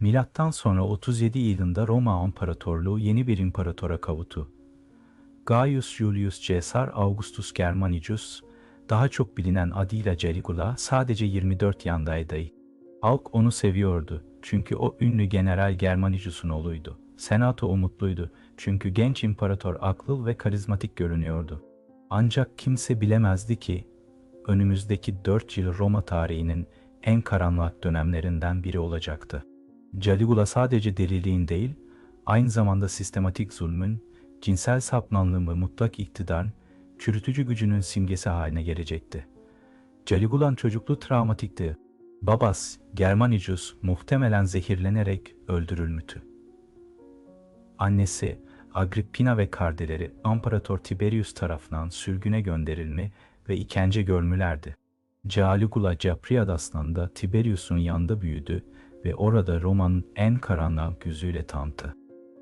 Milattan sonra 37 yılında Roma İmparatorluğu yeni bir imparatora kavuştu. Gaius Julius Caesar Augustus Germanicus, daha çok bilinen adıyla Caligula sadece 24 yandaydı. Halk onu seviyordu çünkü o ünlü General Germanicus'un oğluydu. Senato umutluydu çünkü genç imparator aklı ve karizmatik görünüyordu. Ancak kimse bilemezdi ki önümüzdeki 4 yıl Roma tarihinin en karanlık dönemlerinden biri olacaktı. Caligula sadece deliliğin değil, aynı zamanda sistematik zulmün, cinsel saplanlığın ve mutlak iktidarın çürütücü gücünün simgesi haline gelecekti. Caligula'nın çocukluğu travmatikti. Babas, Germanicus muhtemelen zehirlenerek öldürülmüştü. Annesi, Agrippina ve kardeleri İmparator Tiberius tarafından sürgüne gönderilme ve ikence görmülerdi. Caligula Capriadas'tan da Tiberius'un yanında büyüdü ve orada Roma'nın en karanlık yüzüyle tanıdı.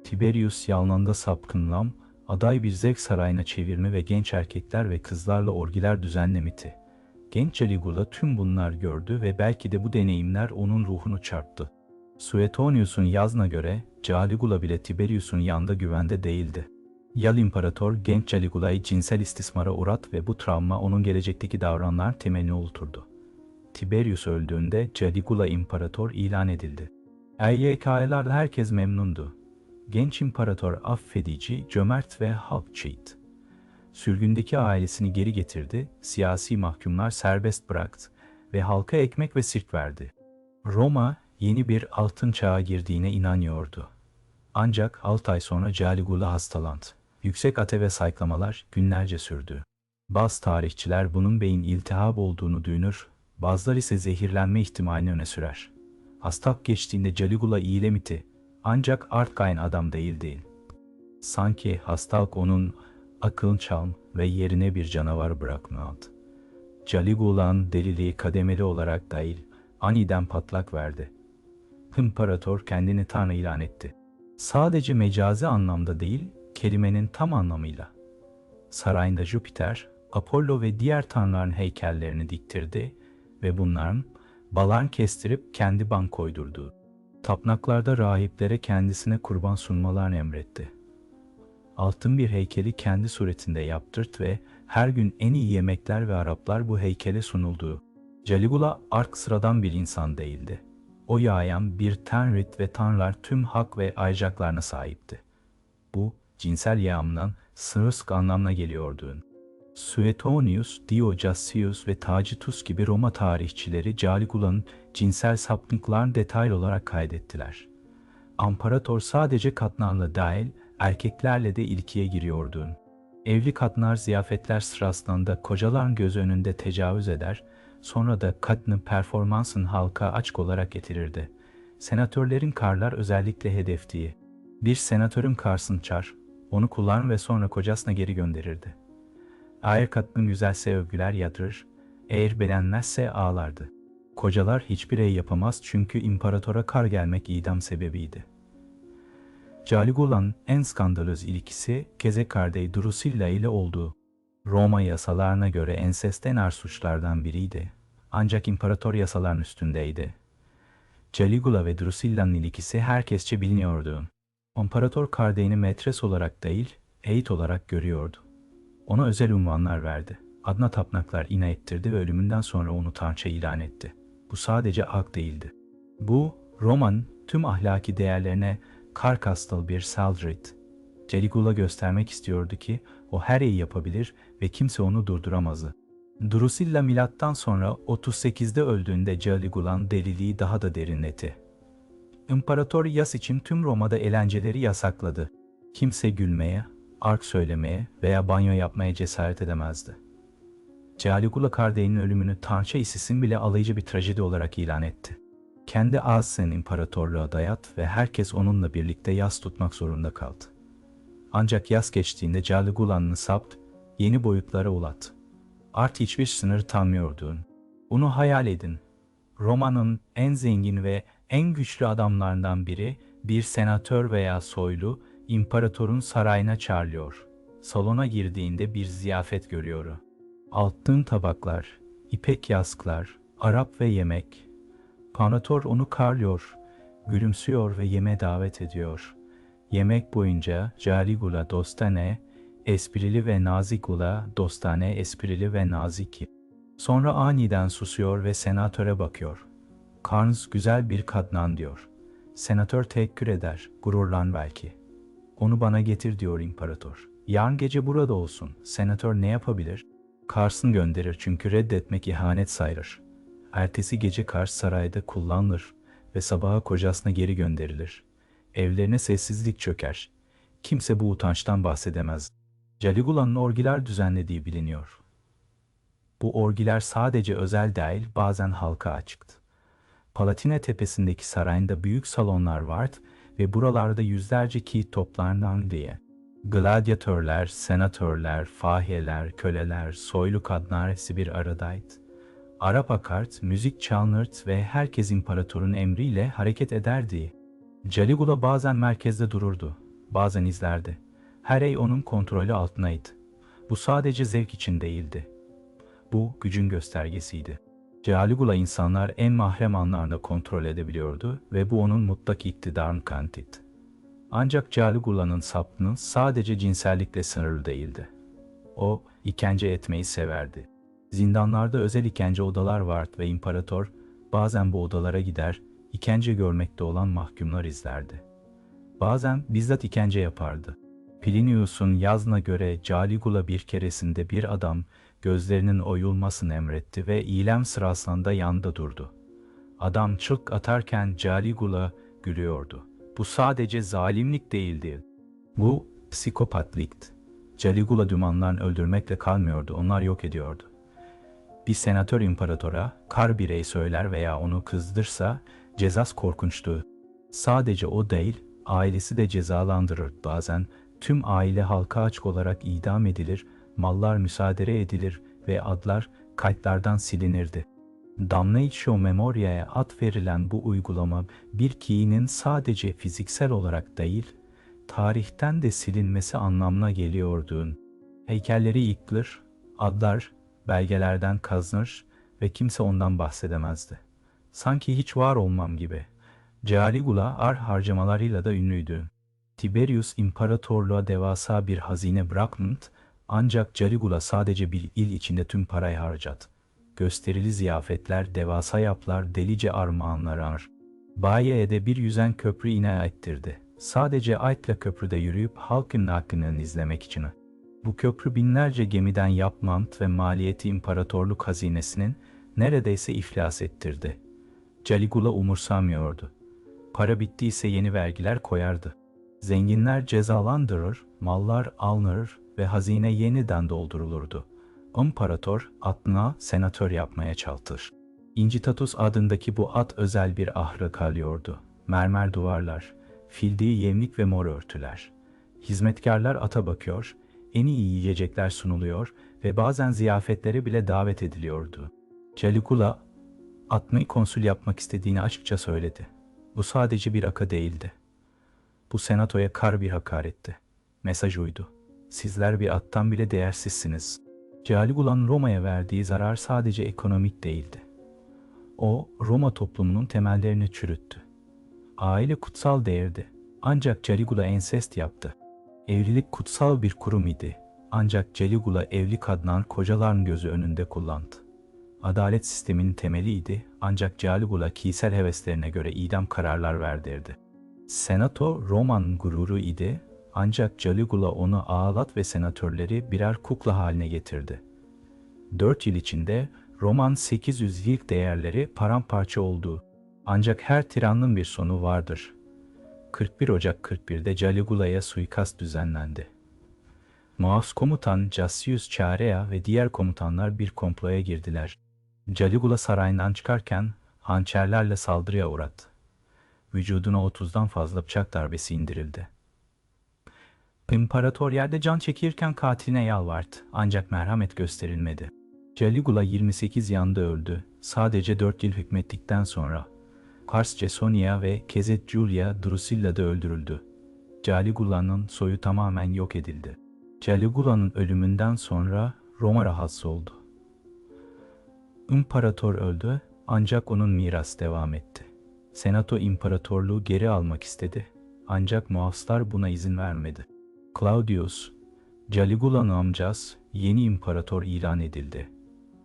Tiberius yalanında sapkınlam, aday bir zevk sarayına çevirme ve genç erkekler ve kızlarla orgiler düzenlemiti. Genç Caligula tüm bunlar gördü ve belki de bu deneyimler onun ruhunu çarptı. Suetonius'un yazına göre Caligula bile Tiberius'un yanında güvende değildi. Yal İmparator genç Caligula'yı cinsel istismara uğrat ve bu travma onun gelecekteki davranlar temelini oluşturdu. Tiberius öldüğünde Caligula İmparator ilan edildi. EYK'larda herkes memnundu. Genç imparator affedici, cömert ve halkçıydı. Sürgündeki ailesini geri getirdi, siyasi mahkumlar serbest bıraktı ve halka ekmek ve sirk verdi. Roma yeni bir altın çağa girdiğine inanıyordu. Ancak 6 ay sonra Caligula hastalandı. Yüksek ate ve sayıklamalar günlerce sürdü. Bazı tarihçiler bunun beyin iltihap olduğunu duyunur, bazıları ise zehirlenme ihtimalini öne sürer. Hastalık geçtiğinde Caligula iyilemiti, ancak Artgain adam değil değil. Sanki hastalık onun akıl çalm ve yerine bir canavar bırakmadı. Caligula'nın deliliği kademeli olarak değil, aniden patlak verdi. İmparator kendini Tanrı ilan etti. Sadece mecazi anlamda değil, kelimenin tam anlamıyla. Sarayında Jüpiter, Apollo ve diğer tanrıların heykellerini diktirdi ve bunların balan kestirip kendi bank koydurdu. Tapnaklarda rahiplere kendisine kurban sunmalarını emretti. Altın bir heykeli kendi suretinde yaptırt ve her gün en iyi yemekler ve Araplar bu heykele sunuldu. Caligula ark sıradan bir insan değildi. O yayan bir tanrıt ve tanrılar tüm hak ve ayrıcaklarına sahipti. Bu, cinsel yağımdan sırısk anlamına geliyordu. Suetonius, Dio Cassius ve Tacitus gibi Roma tarihçileri Caligula'nın cinsel sapıklıklarını detaylı olarak kaydettiler. Amparator sadece katnarla dahil erkeklerle de ilkiye giriyordu. Evli katnar ziyafetler sırasında kocaların göz önünde tecavüz eder, sonra da kadının performansın halka açık olarak getirirdi. Senatörlerin karlar özellikle hedeftiği. Bir senatörün karsın çar, onu kullan ve sonra kocasına geri gönderirdi. Eğer kadının güzelse övgüler yadırır, eğer beğenmezse ağlardı. Kocalar hiçbir ey yapamaz çünkü imparatora kar gelmek idam sebebiydi. Caligula'nın en skandalöz ilkisi Keze kardeşi Drusilla ile olduğu. Roma yasalarına göre ensest en ağır suçlardan biriydi. Ancak imparator yasaların üstündeydi. Caligula ve Drusilla'nın ilkisi herkesçe biliniyordu. İmparator kardeşini metres olarak değil, eğit olarak görüyordu. Ona özel unvanlar verdi. Adına tapnaklar ina ettirdi ve ölümünden sonra onu tanrıça ilan etti. Bu sadece hak değildi. Bu, Roma'nın tüm ahlaki değerlerine karkastal bir saldırıydı. Caligula göstermek istiyordu ki o her iyi yapabilir ve kimse onu durduramazdı. Drusilla milattan sonra 38'de öldüğünde Caligula'nın deliliği daha da derinletti. İmparator yas için tüm Roma'da eğlenceleri yasakladı. Kimse gülmeye, ark söylemeye veya banyo yapmaya cesaret edemezdi. Caligula kardeşinin ölümünü Tanrıça Isis'in bile alayıcı bir trajedi olarak ilan etti. Kendi Asien imparatorluğa dayat ve herkes onunla birlikte yas tutmak zorunda kaldı. Ancak yaz geçtiğinde Caligula'nın sapt yeni boyutlara ulat. Art hiçbir sınır tanmıyordun. Bunu hayal edin. Roma'nın en zengin ve en güçlü adamlarından biri bir senatör veya soylu imparatorun sarayına çağırıyor. Salona girdiğinde bir ziyafet görüyor. Altın tabaklar, ipek yasklar, Arap ve yemek. Panator onu karlıyor gülümsüyor ve yeme davet ediyor. Yemek boyunca Caligula dostane, esprili ve nazikula dostane esprili ve naziki. Sonra aniden susuyor ve senatöre bakıyor. Carnes güzel bir kadnan diyor. Senatör teşekkür eder, gururlan belki. Onu bana getir diyor imparator. Yarın gece burada olsun. Senatör ne yapabilir? Kars'ın gönderir çünkü reddetmek ihanet sayılır. Ertesi gece Kars sarayda kullanılır ve sabaha kocasına geri gönderilir. Evlerine sessizlik çöker. Kimse bu utançtan bahsedemez. Caligula'nın orgiler düzenlediği biliniyor. Bu orgiler sadece özel değil, bazen halka açıktı. Palatine tepesindeki sarayında büyük salonlar vardı ve buralarda yüzlerce ki toplarından diye. Gladyatörler, senatörler, fahiyeler, köleler, soylu kadınlar bir aradaydı. Arap akart, müzik çalınırdı ve herkes imparatorun emriyle hareket ederdi. Caligula bazen merkezde dururdu, bazen izlerdi. Her ey onun kontrolü altındaydı. Bu sadece zevk için değildi. Bu gücün göstergesiydi. Caligula insanlar en mahrem anlarında kontrol edebiliyordu ve bu onun mutlak iktidarın kanıtıydı. Ancak Caligula'nın sapının sadece cinsellikle sınırlı değildi. O, ikence etmeyi severdi. Zindanlarda özel ikence odalar vardı ve imparator bazen bu odalara gider, ikence görmekte olan mahkumlar izlerdi. Bazen bizzat ikence yapardı. Plinius'un yazına göre Caligula bir keresinde bir adam gözlerinin oyulmasını emretti ve eylem sırasında yanında durdu. Adam çılk atarken Caligula gülüyordu. Bu sadece zalimlik değildi. Bu psikopatlikti. Caligula dümanlarını öldürmekle kalmıyordu, onlar yok ediyordu. Bir senatör imparatora kar birey söyler veya onu kızdırsa cezas korkunçtu. Sadece o değil, ailesi de cezalandırır bazen. Tüm aile halka açık olarak idam edilir, mallar müsaade edilir ve adlar kayıtlardan silinirdi. Damnatio Memoria'ya ad verilen bu uygulama bir kişinin sadece fiziksel olarak değil, tarihten de silinmesi anlamına geliyordu. Heykelleri yıkılır, adlar belgelerden kazınır ve kimse ondan bahsedemezdi. Sanki hiç var olmam gibi. Caligula ar harcamalarıyla da ünlüydü. Tiberius imparatorluğa devasa bir hazine bırakmadı ancak Caligula sadece bir il içinde tüm parayı harcadı. Gösterili ziyafetler, devasa yaplar, delice armağanlar arar. Bayiye'de bir yüzen köprü inşa ettirdi. Sadece Aytla köprüde yürüyüp halkın hakkını izlemek için. Bu köprü binlerce gemiden yapmant ve maliyeti imparatorluk hazinesinin neredeyse iflas ettirdi. Caligula umursamıyordu. Para bittiyse yeni vergiler koyardı. Zenginler cezalandırır, mallar alınır ve hazine yeniden doldurulurdu. İmparator atına senatör yapmaya çalışır. İncitatus adındaki bu at özel bir ahra kalıyordu. Mermer duvarlar, fildiği yemlik ve mor örtüler. Hizmetkarlar ata bakıyor, en iyi yiyecekler sunuluyor ve bazen ziyafetlere bile davet ediliyordu. Caligula, atmayı konsül yapmak istediğini açıkça söyledi. Bu sadece bir aka değildi. Bu senatoya kar bir hakaretti. Mesaj uydu. Sizler bir attan bile değersizsiniz. Caligula'nın Roma'ya verdiği zarar sadece ekonomik değildi. O, Roma toplumunun temellerini çürüttü. Aile kutsal değerdi. Ancak Caligula ensest yaptı. Evlilik kutsal bir kurum idi. Ancak Caligula evli kadınlar kocaların gözü önünde kullandı. Adalet sisteminin temeliydi ancak Caligula kişisel heveslerine göre idam kararlar verdirdi. Senato Roman gururu idi ancak Caligula onu ağlat ve senatörleri birer kukla haline getirdi. Dört yıl içinde Roman 800 yıl değerleri paramparça oldu. Ancak her tiranın bir sonu vardır. 41 Ocak 41'de Caligula'ya suikast düzenlendi. Mouse komutan Cassius Charea ve diğer komutanlar bir komploya girdiler. Caligula sarayından çıkarken hançerlerle saldırıya uğradı. Vücuduna 30'dan fazla bıçak darbesi indirildi. İmparator yerde can çekirken katiline yalvardı ancak merhamet gösterilmedi. Caligula 28 yanda öldü. Sadece 4 yıl hükmettikten sonra Kars Cesonia ve Kezet Julia Drusilla da öldürüldü. Caligula'nın soyu tamamen yok edildi. Caligula'nın ölümünden sonra Roma rahatsız oldu. İmparator öldü ancak onun miras devam etti. Senato imparatorluğu geri almak istedi. Ancak muhafızlar buna izin vermedi. Claudius, Caligula'nın amcası yeni imparator ilan edildi.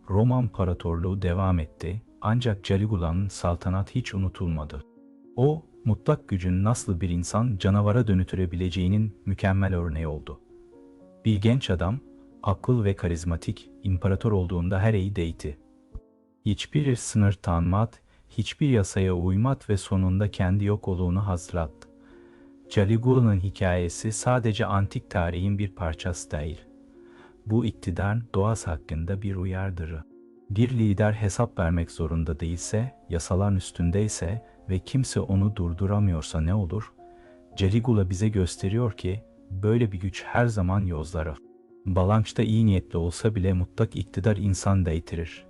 Roma İmparatorluğu devam etti ancak Caligula'nın saltanat hiç unutulmadı. O, mutlak gücün nasıl bir insan canavara dönütürebileceğinin mükemmel örneği oldu. Bir genç adam, akıl ve karizmatik, imparator olduğunda her iyi değdi. Hiçbir sınır tanımat, hiçbir yasaya uymat ve sonunda kendi yok olduğunu hazırlattı. Caligula'nın hikayesi sadece antik tarihin bir parçası değil. Bu iktidar doğası hakkında bir uyardırı. Bir lider hesap vermek zorunda değilse, yasaların üstündeyse ve kimse onu durduramıyorsa ne olur? Caligula bize gösteriyor ki böyle bir güç her zaman yozları. Balançta iyi niyetli olsa bile mutlak iktidar insan değtirir.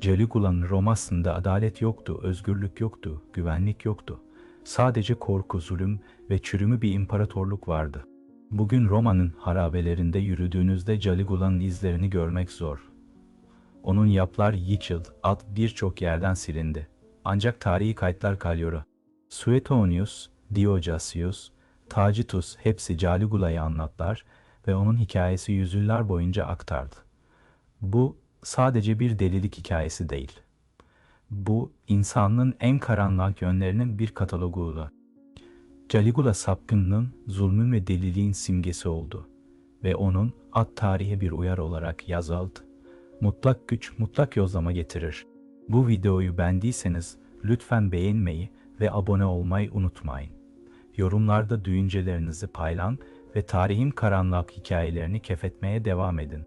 Caligula'nın Roma'sında adalet yoktu, özgürlük yoktu, güvenlik yoktu. Sadece korku, zulüm ve çürümü bir imparatorluk vardı. Bugün Roma'nın harabelerinde yürüdüğünüzde Caligula'nın izlerini görmek zor. Onun yaplar yıkıldı, ad birçok yerden silindi. Ancak tarihi kayıtlar kalıyor. Suetonius, Diogasius, Tacitus hepsi Caligula'yı anlatlar ve onun hikayesi yüzyıllar boyunca aktardı. Bu sadece bir delilik hikayesi değil. Bu insanlığın en karanlık yönlerinin bir kataloguğuydu. Caligula sapkınlığın, zulmün ve deliliğin simgesi oldu ve onun at tarihe bir uyar olarak yazıldı. Mutlak güç mutlak yozlama getirir. Bu videoyu beğendiyseniz lütfen beğenmeyi ve abone olmayı unutmayın. Yorumlarda düşüncelerinizi paylan ve tarihin karanlık hikayelerini kefetmeye devam edin.